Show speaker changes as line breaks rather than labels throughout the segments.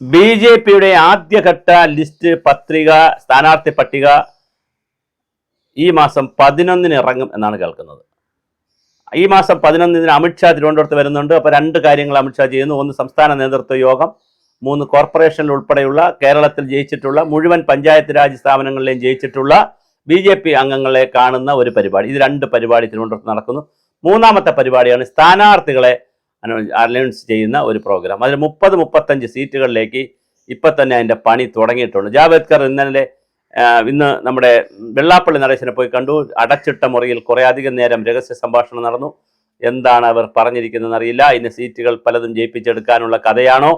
B J പിയുടെ ആദ്യഘട്ട list പത്രിക സ്ഥാനാർത്ഥി പട്ടിക ഈ മാസം പതിനൊന്നിന് ഇറങ്ങും എന്നാണ് കേൾക്കുന്നത്. ഈ മാസം പതിനൊന്നിന് അമിത്ഷാ തിരുവനന്തപുരത്ത് വരുന്നുണ്ട്. അപ്പോൾ രണ്ട് കാര്യങ്ങൾ അമിത്ഷാ ചെയ്യുന്നു. ഒന്ന് സംസ്ഥാന നേതൃത്വ യോഗം മൂന്ന് കോർപ്പറേഷനിൽ ഉൾപ്പെടെയുള്ള കേരളത്തിൽ ജയിച്ചിട്ടുള്ള മുഴുവൻ പഞ്ചായത്ത് രാജ് സ്ഥാപനങ്ങളിലെയും ജയിച്ചിട്ടുള്ള ബി ജെ പി അംഗങ്ങളെ കാണുന്ന ഒരു പരിപാടി. ഇത് രണ്ട് പരിപാടി തിരുവനന്തപുരത്ത് നടക്കുന്നു. മൂന്നാമത്തെ പരിപാടിയാണ് സ്ഥാനാർത്ഥികളെ അനൗൺസ് ചെയ്യുന്ന ഒരു പ്രോഗ്രാം. അതിൽ മുപ്പത് മുപ്പത്തഞ്ച് സീറ്റുകളിലേക്ക് ഇപ്പം തന്നെ അതിന്റെ പണി തുടങ്ങിയിട്ടുണ്ട്. ജാവേദ്കർ ഇന്നലെ ഇന്ന് നമ്മുടെ വെള്ളാപ്പള്ളി നടേശനെ പോയി കണ്ടു. അടച്ചിട്ട മുറിയിൽ കുറേ അധികം നേരം രഹസ്യ സംഭാഷണം നടന്നു. എന്താണ് അവർ പറഞ്ഞിരിക്കുന്നതെന്ന് അറിയില്ല. ഇനി സീറ്റുകൾ പലതും ജയിപ്പിച്ചെടുക്കാനുള്ള കഥയാണോ?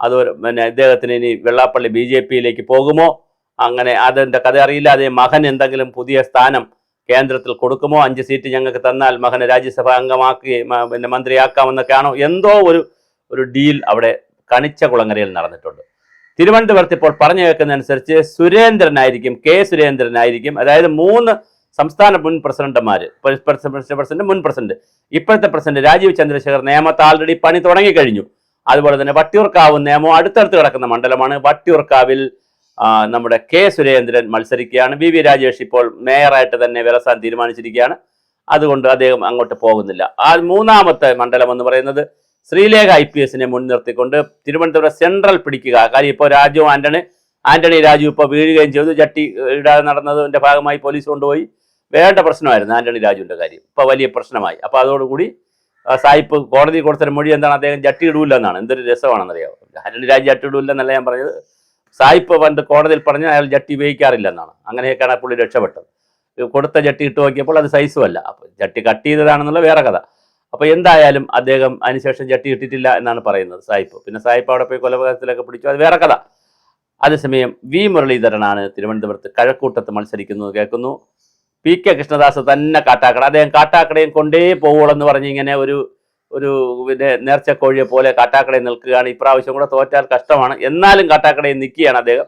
അത് പിന്നെ ഇദ്ദേഹത്തിന് ഇനി വെള്ളാപ്പള്ളി ബി ജെ പിയിലേക്ക് പോകുമോ? അങ്ങനെ അതിന്റെ കഥ അറിയില്ല. അതേ മകൻ എന്തെങ്കിലും പുതിയ സ്ഥാനം കേന്ദ്രത്തിൽ കൊടുക്കുമോ? അഞ്ച് സീറ്റ് ഞങ്ങൾക്ക് തന്നാൽ മകനെ രാജ്യസഭ അംഗമാക്കി പിന്നെ മന്ത്രിയാക്കാമെന്നൊക്കെയാണോ? എന്തോ ഒരു ഒരു ഡീൽ അവിടെ കണിച്ച കുളങ്ങരയിൽ നടന്നിട്ടുണ്ട്. തിരുവനന്തപുരത്ത് ഇപ്പോൾ പറഞ്ഞു കേൾക്കുന്നതനുസരിച്ച് സുരേന്ദ്രനായിരിക്കും കെ സുരേന്ദ്രനായിരിക്കും. അതായത് മൂന്ന് സംസ്ഥാന മുൻ പ്രസിഡന്റുമാർ പ്രസിഡന്റ് മുൻ പ്രസിഡന്റ്. ഇപ്പോഴത്തെ പ്രസിഡന്റ് രാജീവ് ചന്ദ്രശേഖർ നിയമത്തെ ആൾറെഡി പണി തുടങ്ങിക്കഴിഞ്ഞു. അതുപോലെ തന്നെ വട്ടിയൂർക്കാവ് നിയമം അടുത്തടുത്ത് കിടക്കുന്ന മണ്ഡലമാണ്. വട്ടിയൂർക്കാവിൽ നമ്മുടെ കെ സുരേന്ദ്രൻ മത്സരിക്കുകയാണ്. വി വി രാജേഷ് ഇപ്പോൾ മേയറായിട്ട് തന്നെ വിലസാൻ തീരുമാനിച്ചിരിക്കുകയാണ്. അതുകൊണ്ട് അദ്ദേഹം അങ്ങോട്ട് പോകുന്നില്ല. ആ മൂന്നാമത്തെ മണ്ഡലം എന്ന് പറയുന്നത് ശ്രീലേഖ ഐ പി എസിനെ മുൻനിർത്തിക്കൊണ്ട് തിരുവനന്തപുരം സെൻട്രൽ പിടിക്കുക. കാര്യം ഇപ്പോൾ രാജു ആന്റണി ആന്റണി രാജു ഇപ്പോൾ വീഴുകയും ചെയ്തു. ജട്ടി ഇടാതെ നടന്നതിന്റെ ഭാഗമായി പോലീസ് കൊണ്ടുപോയി. വേണ്ട പ്രശ്നമായിരുന്നു ആന്റണി രാജുവിന്റെ കാര്യം. ഇപ്പോൾ വലിയ പ്രശ്നമായി. അപ്പോൾ അതോടുകൂടി സായിപ്പ് കോടതി കൊടുത്തൊരു മൊഴി എന്താണ്? അദ്ദേഹം ജട്ടി ഇടൂല്ല എന്നാണ്. എന്തൊരു രസമാണെന്നറിയാമോ? ആന്റണി രാജു ജട്ടി ഇടൂല്ല എന്നല്ല ഞാൻ പറഞ്ഞത്. സായിപ്പ് പണ്ട് കോടതിയിൽ പറഞ്ഞാൽ അയാൾ ജട്ടി ഉപയോഗിക്കാറില്ല എന്നാണ് അങ്ങനെയൊക്കെയാണ് പുള്ളി രക്ഷപ്പെട്ടത്. കൊടുത്ത ജട്ടി ഇട്ട് നോക്കിയപ്പോൾ അത് സൈസും അല്ല. അപ്പോൾ ജട്ടി കട്ട് ചെയ്തതാണെന്നുള്ള വേറെ കഥ. അപ്പോൾ എന്തായാലും അദ്ദേഹം അതിനുശേഷം ജട്ടി ഇട്ടിട്ടില്ല എന്നാണ് പറയുന്നത് സായിപ്പ്. പിന്നെ സായിപ്പ് അവിടെ പോയി കൊലപാതകത്തിലൊക്കെ പിടിച്ചു. അത് വേറെ കഥ. അതേസമയം വി മുരളീധരനാണ് തിരുവനന്തപുരത്ത് കഴക്കൂട്ടത്ത് മത്സരിക്കുന്നത് കേൾക്കുന്നു. പി കെ കൃഷ്ണദാസ് തന്നെ കാട്ടാക്കട. അദ്ദേഹം കാട്ടാക്കടയും കൊണ്ടേ പോവുള്ളെന്ന് പറഞ്ഞ് ഇങ്ങനെ ഒരു ഒരു പിന്നെ നേർച്ച കോഴിയെ പോലെ കാട്ടാക്കടയിൽ നിൽക്കുകയാണ്. ഇപ്രാവശ്യം കൂടെ തോറ്റാൽ കഷ്ടമാണ്. എന്നാലും കാട്ടാക്കടയിൽ നിൽക്കുകയാണ് അദ്ദേഹം.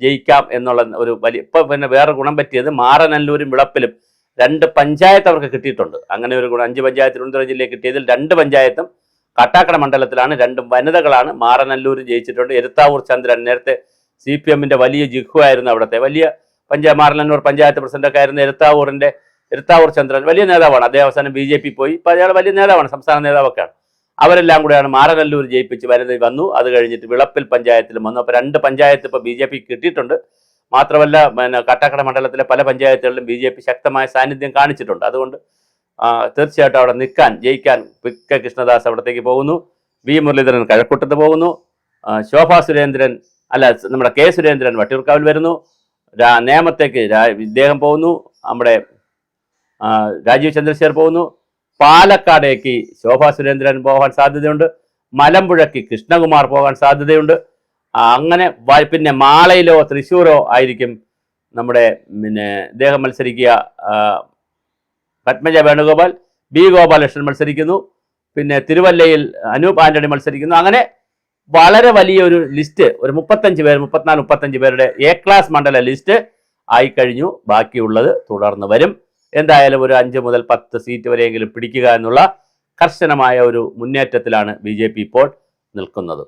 ജയിക്കാം എന്നുള്ള ഒരു വലിയ ഇപ്പം പിന്നെ വേറെ ഗുണം പറ്റിയത് മാറനല്ലൂരും വിളപ്പിലും രണ്ട് പഞ്ചായത്ത് അവർക്ക് കിട്ടിയിട്ടുണ്ട്. അങ്ങനെ ഒരു ഗുണം അഞ്ച് പഞ്ചായത്ത് തിരുവനന്തപുരം ജില്ലയിൽ കിട്ടിയതിൽ രണ്ട് പഞ്ചായത്തും കാട്ടാക്കട മണ്ഡലത്തിലാണ് രണ്ടും വനിതകളാണ്. മാറനല്ലൂരും ജയിച്ചിട്ടുണ്ട്. എരുത്താവൂർ ചന്ദ്രൻ നേരത്തെ സി പി എമ്മിന്റെ വലിയ ജിഹു ആയിരുന്നു അവിടുത്തെ. വലിയ പഞ്ചായ മാറനല്ലൂർ പഞ്ചായത്ത് പ്രസിഡന്റൊക്കെ ആയിരുന്നു എരുത്താവൂറിന്റെ എരുത്താവൂർ ചന്ദ്രൻ വലിയ നേതാവാണ്. അദ്ദേഹം അവസാനം ബി ജെ പി പോയി. ഇപ്പൊ അയാൾ വലിയ നേതാവാണ് സംസ്ഥാന നേതാവൊക്കെയാണ്. അവരെല്ലാം കൂടെയാണ് മാറനല്ലൂർ ജയിപ്പിച്ച് വരുന്നത് വന്നു. അത് കഴിഞ്ഞിട്ട് വിളപ്പിൽ പഞ്ചായത്തിലും വന്നു. അപ്പോൾ രണ്ട് പഞ്ചായത്ത് ഇപ്പോൾ ബി ജെ പി കിട്ടിയിട്ടുണ്ട്. മാത്രമല്ല പിന്നെ കട്ടക്കട മണ്ഡലത്തിലെ പല പഞ്ചായത്തുകളിലും ബി ജെ പി ശക്തമായ സാന്നിധ്യം കാണിച്ചിട്ടുണ്ട്. അതുകൊണ്ട് തീർച്ചയായിട്ടും അവിടെ നിൽക്കാൻ ജയിക്കാൻ പി കെ കൃഷ്ണദാസ് അവിടത്തേക്ക് പോകുന്നു. വി മുരളീധരൻ കഴക്കൂട്ടത്ത് പോകുന്നു. ശോഭാ സുരേന്ദ്രൻ അല്ല നമ്മുടെ കെ സുരേന്ദ്രൻ വട്ടിയൂർക്കാവിൽ വരുന്നു. നേമത്തേക്ക് ഇദ്ദേഹം പോകുന്നു. നമ്മുടെ രാജീവ് ചന്ദ്രശേഖർ പോകുന്നു. പാലക്കാടേക്ക് ശോഭാ സുരേന്ദ്രൻ പോകാൻ സാധ്യതയുണ്ട്. മലമ്പുഴയ്ക്ക് കൃഷ്ണകുമാർ പോകാൻ സാധ്യതയുണ്ട്. അങ്ങനെ പിന്നെ മാളയിലോ തൃശ്ശൂരോ ആയിരിക്കും നമ്മുടെ പിന്നെ ഇദ്ദേഹം മത്സരിക്കുക. പത്മജ വേണുഗോപാൽ ബി ഗോപാലകൃഷ്ണൻ മത്സരിക്കുന്നു. പിന്നെ തിരുവല്ലയിൽ അനൂപ് ആന്റണി മത്സരിക്കുന്നു. അങ്ങനെ വളരെ വലിയൊരു ലിസ്റ്റ് ഒരു മുപ്പത്തഞ്ച് പേർ മുപ്പത്തിനാല് മുപ്പത്തഞ്ച് പേരുടെ എ ക്ലാസ് മണ്ഡല ലിസ്റ്റ് ആയിക്കഴിഞ്ഞു ബാക്കിയുള്ളത് തുടർന്ന് വരും. എന്തായാലും ഒരു അഞ്ച് മുതൽ പത്ത് സീറ്റ് വരെയെങ്കിലും പിടിക്കുക എന്നുള്ള കർശനമായ ഒരു മുന്നേറ്റത്തിലാണ് ബി ഇപ്പോൾ നിൽക്കുന്നത്.